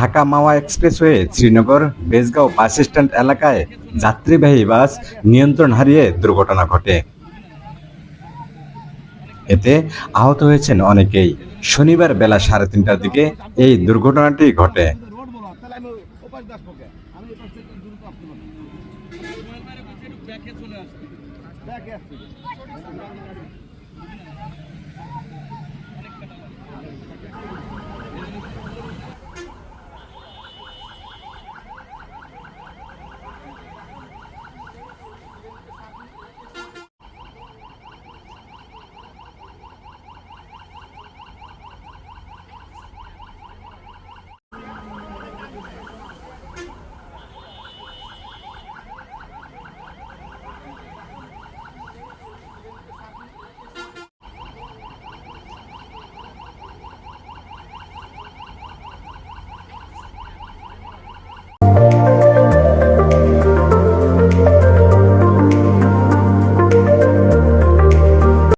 Dhaka Mawa expressway Srinagar Bejgaon bus stand এলাকায় যাত্রীবাহী বাস নিয়ন্ত্রণ হারিয়ে দুর্ঘটনা ঘটে। এতে আহত হয়েছেন অনেকেই। শনিবার বেলা সাড়ে তিনটার দিকে এই দুর্ঘটনাটি ঘটে। ব্যাকে